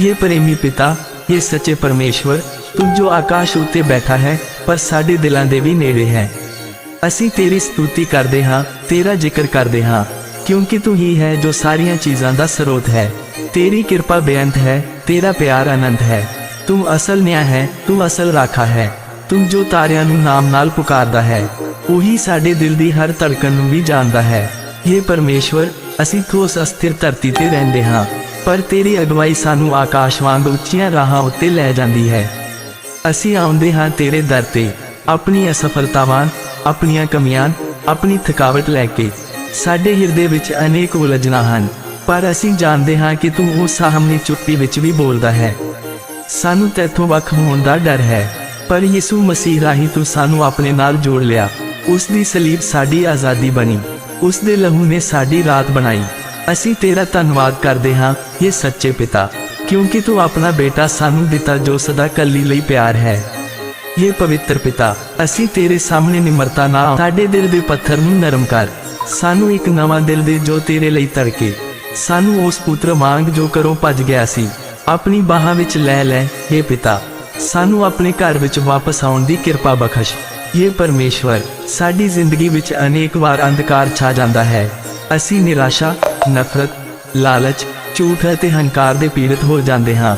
ये प्रेमी ਪਿਤਾ ਇਹ ਸੱਚੇ ਪਰਮੇਸ਼ਵਰ ਤੂੰ ਜੋ ਆਕਾਸ਼ ਉੱਤੇ ਬੈਠਾ ਹੈ ਪਰ ਸਾਡੇ ਦਿਲਾਂ ਦੇ ਵੀ ਨੇੜੇ ਹੈ ਅਸੀਂ ਤੇਰੀ ਸਤੂਤੀ ਕਰਦੇ ਹਾਂ ਤੇਰਾ ਜ਼ਿਕਰ ਕਰਦੇ ਹਾਂ ਕਿਉਂਕਿ ਤੂੰ ਹੀ ਹੈ ਜੋ ਸਾਰੀਆਂ ਚੀਜ਼ਾਂ ਦਾ ਸਰੋਤ ਹੈ ਤੇਰੀ ਕਿਰਪਾ ਬੇਅੰਤ ਹੈ ਤੇਰਾ ਪਿਆਰ ਅਨੰਤ ਹੈ ਤੂੰ ਅਸਲ ਨਿਆ ਹੈ, ਤੂੰ ਅਸਲ ਰਾਖਾ ਹੈ। ਤੂੰ ਜੋ ਤਾਰਿਆਂ ਨੂੰ ਨਾਮ ਨਾਲ ਪੁਕਾਰਦਾ ਹੈ, ਉਹੀ ਸਾਡੇ ਦਿਲ ਦੀ ਹਰ ਧੜਕਣ ਨੂੰ ਵੀ ਜਾਣਦਾ ਹੈ। ਇਹ ਪਰਮੇਸ਼ਵਰ, ਅਸੀਂ ਠੋਸ ਅਸਥਿਰ ਧਰਤੀ ਤੇ ਰਹਿੰਦੇ ਹਾਂ, ਪਰ ਤੇਰੀ ਅਗਵਾਈ ਸਾਨੂੰ ਆਕਾਸ਼ ਵਾਂਗ ਉੱਚੀਆਂ ਰਾਹਾਂ ਉੱਤੇ ਲੈ ਜਾਂਦੀ ਹੈ। ਅਸੀਂ ਆਉਂਦੇ ਹਾਂ ਤੇਰੇ ਦਰ ਤੇ, ਆਪਣੀ ਅਸਫਲਤਾਵਾਂ, ਆਪਣੀਆਂ ਕਮੀਆਂ, ਆਪਣੀ ਥਕਾਵਟ ਲੈ ਕੇ। ਸਾਡੇ ਹਿਰਦੇ ਵਿੱਚ ਅਨੇਕ ਉਲਝਣਾਂ ਹਨ, ਪਰ ਅਸੀਂ ਜਾਣਦੇ ਹਾਂ ਕਿ ਤੂੰ ਉਸ ਸਾਹਮਣੇ ਚੁੱਪੀ ਵਿੱਚ ਵੀ ਬੋਲਦਾ ਹੈ। ਸਾਨੂੰ ਤੇਥੋਂ ਵੱਖ ਹੋਣ ਦਾ ਡਰ ਹੈ। ਪਰ ਯਿਸੂ ਮਸੀਹ ਰਾਹੀਂ ਤੂੰ ਸਾਨੂੰ ਆਪਣੇ ਨਾਲ ਜੋੜ ਲਿਆ। ਉਸ ਦੀ ਸਲੀਬ ਸਾਡੀ ਆਜ਼ਾਦੀ ਬਣੀ। ਉਸ ਦੇ ਲਹੂ ਨੇ ਸਾਡੀ ਰਾਤ ਬਣਾਈ। ਅਸੀਂ ਤੇਰਾ ਧੰਨਵਾਦ ਕਰਦੇ ਹਾਂ ਇਹ ਸੱਚੇ ਪਿਤਾ। ਕਿਉਂਕਿ ਤੂੰ ਆਪਣਾ ਬੇਟਾ ਸਾਨੂੰ ਦਿੱਤਾ ਜੋ ਸਦਾ ਕੱਲੀ ਲਈ ਪਿਆਰ ਹੈ। ਇਹ ਪਵਿੱਤਰ ਪਿਤਾ, ਅਸੀਂ ਤੇਰੇ ਸਾਹਮਣੇ ਨਿਮਰਤਾ ਨਾਲ ਸਾਡੇ ਦਿਲ ਦੇ ਪੱਥਰ ਨੂੰ ਨਰਮ ਕਰ। ਸਾਨੂੰ ਇੱਕ ਨਵਾਂ ਦਿਲ ਦੇ ਜੋ ਤੇਰੇ ਲਈ ਤੜਕੇ। ਸਾਨੂੰ ਉਸ ਪੁੱਤਰ ਵਾਂਗ ਜੋ ਕਰੋ ਭੱਜ ਗਿਆ ਸੀ। ਆਪਣੀ ਬਾਹਾਂ ਵਿੱਚ ਲੈ ਲੈ हे ਪਿਤਾ, ਸਾਨੂੰ ਆਪਣੇ ਘਰ ਵਿੱਚ ਵਾਪਸ ਆਉਣ ਦੀ ਕਿਰਪਾ ਬਖਸ਼। ਇਹ ਪਰਮੇਸ਼ਵਰ, ਸਾਡੀ ਜ਼ਿੰਦਗੀ ਵਿੱਚ ਅਨੇਕ ਵਾਰ ਅੰਧਕਾਰ ਛਾ ਜਾਂਦਾ ਹੈ। ਅਸੀਂ ਨਿਰਾਸ਼ਾ, ਨਫ਼ਰਤ, ਲਾਲਚ, ਝੂਠ ਅਤੇ ਹੰਕਾਰ ਦੇ ਪੀੜਤ ਹੋ ਜਾਂਦੇ ਹਾਂ।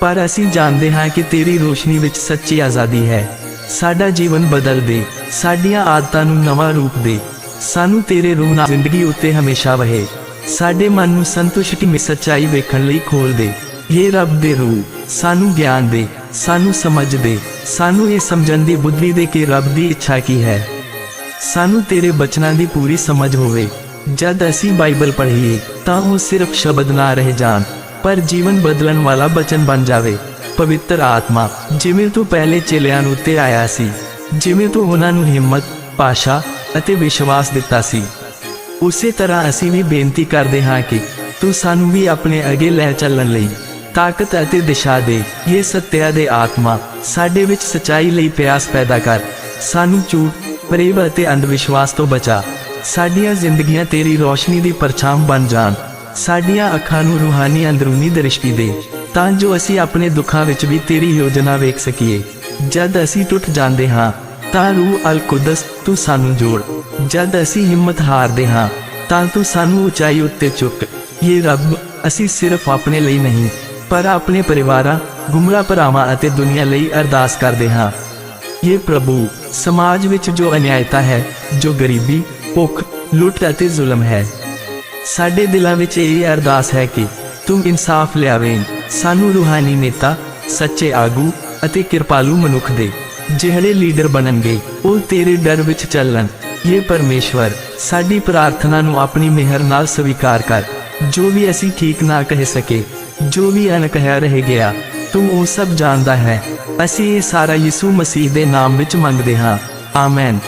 ਪਰ ਅਸੀਂ ਜਾਣਦੇ ਹਾਂ ਕਿ ਤੇਰੀ ਰੋਸ਼ਨੀ ਵਿੱਚ ਸੱਚੀ ਆਜ਼ਾਦੀ ਹੈ। ਸਾਡਾ ਜੀਵਨ ਬਦਲ ਦੇ, ਸਾਡੀਆਂ ਆਦਤਾਂ ਨੂੰ ਨਵਾਂ ਰੂਪ ਦੇ। ਸਾਨੂੰ ਤੇਰੇ ਰੂਹ ਨਾਲ ਜ਼ਿੰਦਗੀ ਉੱਤੇ ਹਮੇਸ਼ਾ ਵਹੇ। ਸਾਡੇ ਮਨ ਨੂੰ ਸੰਤੁਸ਼ਟੀ ਵਿੱਚ ਸੱਚਾਈ ਵੇਖਣ ਲਈ ਖੋਲ ਦੇ। ਇਹ ਰੱਬ ਦੇ ਰੂਹ, ਸਾਨੂੰ ਗਿਆਨ ਦੇ, ਸਾਨੂੰ ਸਮਝ ਦੇ, ਸਾਨੂੰ ਇਹ ਸਮਝਣ ਦੀ ਬੁੱਧੀ ਦੇ ਕਿ ਰੱਬ ਦੀ ਇੱਛਾ ਕੀ ਹੈ। ਸਾਨੂੰ ਤੇਰੇ ਬਚਨਾਂ ਦੀ ਪੂਰੀ ਸਮਝ ਹੋਵੇ। ਜਦ ਅਸੀਂ ਬਾਈਬਲ ਪੜ੍ਹੀਏ, ਤਾਂ ਉਹ ਸਿਰਫ ਸ਼ਬਦ ਨਾ ਰਹਿ ਜਾਣ, ਪਰ ਜੀਵਨ ਬਦਲਣ ਵਾਲਾ ਬਚਨ ਬਣ ਜਾਵੇ। ਪਵਿੱਤਰ ਆਤਮਾ, ਜਿਵੇਂ ਤੂੰ ਪਹਿਲੇ ਚੇਲਿਆਂ ਨੂੰ ਉੱਤੇ ਆਇਆ ਸੀ, ਜਿਵੇਂ ਤੂੰ ਉਹਨਾਂ ਨੂੰ ਹਿੰਮਤ ਪਾਸ਼ਾ ਅਤੇ ਵਿਸ਼ਵਾਸ ਦਿੱਤਾ ਸੀ। ਉਸੇ ਤਰ੍ਹਾਂ ਅਸੀਂ ਵੀ ਬੇਨਤੀ ਕਰਦੇ ਹਾਂ ਕਿ ਤੂੰ ਸਾਨੂੰ ਵੀ ਆਪਣੇ ਅੱਗੇ ਲੈ ਚੱਲਣ ਲਈ ਤਾਕਤ ਅਤੇ ਦਿਸ਼ਾ ਦੇ ਇਹ ਸਤਿਆ ਦੇ ਆਤਮਾ ਸਾਡੇ ਵਿੱਚ ਸਚਾਈ ਲਈ ਪਿਆਸ ਪੈਦਾ ਕਰ, ਸਾਨੂੰ ਝੂਠ, ਪ੍ਰੇਮ ਅਤੇ ਅੰਧ ਵਿਸ਼ਵਾਸ ਤੋਂ ਬਚਾ। ਸਾਡੀਆਂ ਜ਼ਿੰਦਗੀਆਂ ਤੇਰੀ ਰੋਸ਼ਨੀ ਦੀ ਪਰਛਾਮ ਬਣ ਜਾਣ। ਸਾਡੀਆਂ ਅੱਖਾਂ ਨੂੰ ਰੂਹਾਨੀ ਅੰਦਰੂਨੀ ਦ੍ਰਿਸ਼ਟੀ ਦੇ, ਤਾਂ ਜੋ ਅਸੀਂ ਆਪਣੇ ਦੁੱਖਾਂ ਵਿੱਚ ਵੀ ਤੇਰੀ ਯੋਜਨਾ ਵੇਖ ਸਕੀਏ। ਜਦ ਅਸੀਂ ਟੁੱਟ ਜਾਂਦੇ ਹਾਂ, ਤਾਂ ਰੂਹ ਅਲ ਕੁਦਸ ਤੂੰ ਸਾਨੂੰ ਜੋੜ। ਜਦ ਅਸੀਂ ਹਿੰਮਤ ਹਾਰਦੇ ਹਾਂ, ਤਾਂ ਤੂੰ ਸਾਨੂੰ ਉਚਾਈ ਉੱਤੇ ਚੁੱਕ। ਇਹ ਰੱਬ ਅਸੀਂ ਸਿਰਫ ਆਪਣੇ ਲਈ ਨਹੀਂ ਪਰ ਆਪਣੇ ਪਰਿਵਾਰਾਂ ਗੁੰਮਰਾ ਭਰਾਵਾਂ ਅਤੇ ਦੁਨੀਆ ਲਈ ਅਰਦਾਸ ਕਰਦੇ ਹਾਂ। ਇਹ ਪ੍ਰਭੂ, ਸਮਾਜ ਵਿੱਚ ਜੋ ਅਨਿਆਇਤਾ ਹੈ, ਜੋ ਗਰੀਬੀ, ਭੁੱਖ, ਲੁੱਟ ਅਤੇ ਜ਼ੁਲਮ ਹੈ, ਸਾਡੇ ਦਿਲਾਂ ਵਿੱਚ ਇਹ ਅਰਦਾਸ ਹੈ ਕਿ ਤੂੰ ਇਨਸਾਫ ਲਿਆਵੇਂ, ਸਾਨੂੰ ਰੂਹਾਨੀ ਨੇਤਾ, ਸੱਚੇ ਆਗੂ ਅਤੇ ਕਿਰਪਾਲੂ ਮਨੁੱਖ ਦੇ, ਜਿਹੜੇ ਲੀਡਰ ਬਣਨਗੇ, ਉਹ ਤੇਰੇ ਡਰ ਵਿੱਚ ਚੱਲਣ। ਇਹ ਪਰਮੇਸ਼ਵਰ, ਸਾਡੀ ਪ੍ਰਾਰਥਨਾ ਨੂੰ ਆਪਣੀ ਮਿਹਰ ਨਾਲ ਸਵੀਕਾਰ ਕਰ, ਜੋ ਵੀ ਅਸੀਂ ਠੀਕ ਨਾ ਕਹਿ ਸਕੇ ਜੋ ਵੀ ਅਣਕਹਿਆ ਰਹਿ ਗਿਆ, ਤੂੰ ਉਹ ਸਭ ਜਾਣਦਾ ਹੈ। ਅਸੀਂ ਇਹ ਸਾਰਾ ਯਿਸੂ ਮਸੀਹ ਦੇ ਨਾਮ ਵਿੱਚ ਮੰਗਦੇ ਹਾਂ। ਆਮੇਨ।